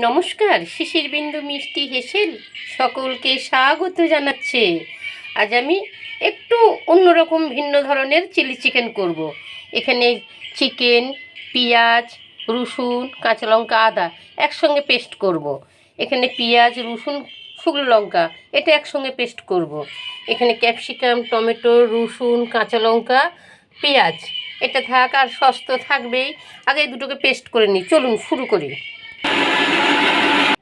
নমস্কার শিশির বিন্দু মিষ্টি হেসেল সকলকে স্বাগত জানাচ্ছে আজ আমি একটু অন্যরকম ভিন্ন ধরনের চিলি চিকেন করব। এখানে চিকেন, পেঁয়াজ, রসুন, কাঁচা লঙ্কা, আদা একসঙ্গে পেস্ট করব। এখানে পেঁয়াজ, রসুন, শুকনো লঙ্কা এটা একসঙ্গে পেস্ট করব। এখানে ক্যাপসিকাম, টমেটো, রসুন, কাঁচা লঙ্কা, পেঁয়াজ এটা থাক আর সস তো থাকবেই আগে দুটোকে পেস্ট করে নিই চলুন শুরু করি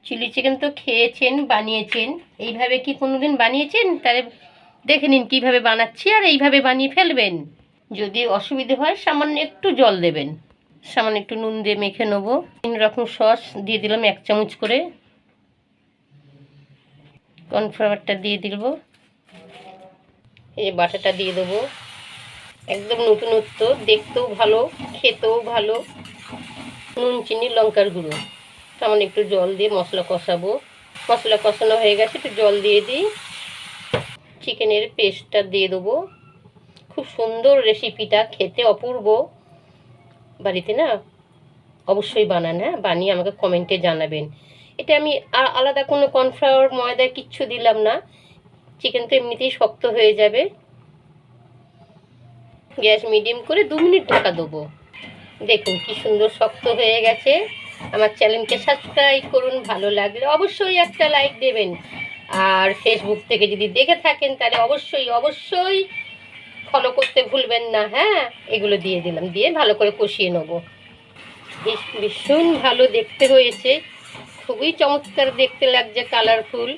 চিলি চিকেন তো খেয়েছেন, বানিয়েছেন। এইভাবে কি কোনোদিন বানিয়েছেন? তাহলে দেখে নিন কীভাবে বানাচ্ছি আর এইভাবে বানিয়ে ফেলবেন। যদি অসুবিধে হয়, সামান্য একটু জল দেবেন। সামান্য একটু নুন দিয়ে মেখে নেব। তিন রকম সস দিয়ে দিলাম, এক চামচ করে। কর্নফ্লাওয়ারটা দিয়ে দিব। এই বাটাটা দিয়ে দেবো। একদম নতুনত্ব, দেখতেও ভালো, খেতেও ভালো। নুন, চিনি, লঙ্কার গুঁড়ো। তেমন একটু জল দিয়ে মশলা কষাবো। মশলা কষানো হয়ে গেছে, একটু জল দিয়ে দিই। চিকেনের পেস্টটা দিয়ে দেবো। খুব সুন্দর রেসিপিটা, খেতে অপূর্ব। বাড়িতে না, অবশ্যই বানান হ্যাঁ? বানিয়ে আমাকে কমেন্টে জানাবেন। এটা আমি আলাদা কোনো কর্নফ্লাওয়ার, ময়দা কিচ্ছু দিলাম না। চিকেন তো এমনিতেই শক্ত হয়ে যাবে। গ্যাস মিডিয়াম করে দু মিনিট ঢাকা দেবো। দেখুন কি সুন্দর শক্ত হয়ে গেছে। আমার চ্যানেলকে সাবস্ক্রাইব করুন, ভালো লাগলে অবশ্যই একটা লাইক দেবেন। আর ফেসবুক থেকে যদি দেখে থাকেন, তাহলে অবশ্যই অবশ্যই ফলো করতে ভুলবেন না হ্যাঁ? এগুলো দিয়ে দিলাম, দিয়ে ভালো করে কষিয়ে নেব। ভীষণ ভালো দেখতে হয়েছে। খুবই চমৎকার দেখতে লাগছে কালারফুল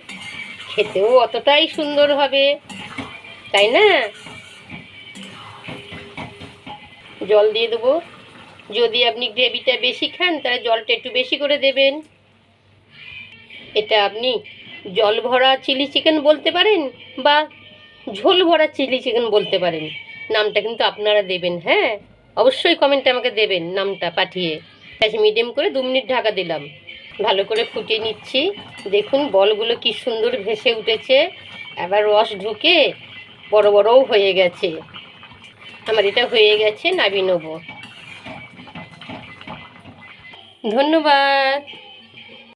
খেতেও অতটাই সুন্দর হবে, তাই না? জল দিয়ে দেবো। যদি আপনি গ্রেভিটা বেশি খান, তাহলে জলটা একটু বেশি করে দেবেন। এটা আপনি জল ভরা চিলি চিকেন বলতে পারেন বা ঝোল ভরা চিলি চিকেন বলতে পারেন। নামটা কিন্তু আপনারা দেবেন হ্যাঁ? অবশ্যই কমেন্টে আমাকে দেবেন নামটা পাঠিয়ে। তাই মিডিয়াম করে দু মিনিট ঢাকা দিলাম। ভালো করে ফুটিয়ে নিচ্ছি। দেখুন, বলগুলো কি সুন্দর ভেসে উঠেছে। এবার রস ঢুকে বড় বড়ও হয়ে গেছে। আমার এটা হয়ে গেছে নাবি নেব। ধন্যবাদ।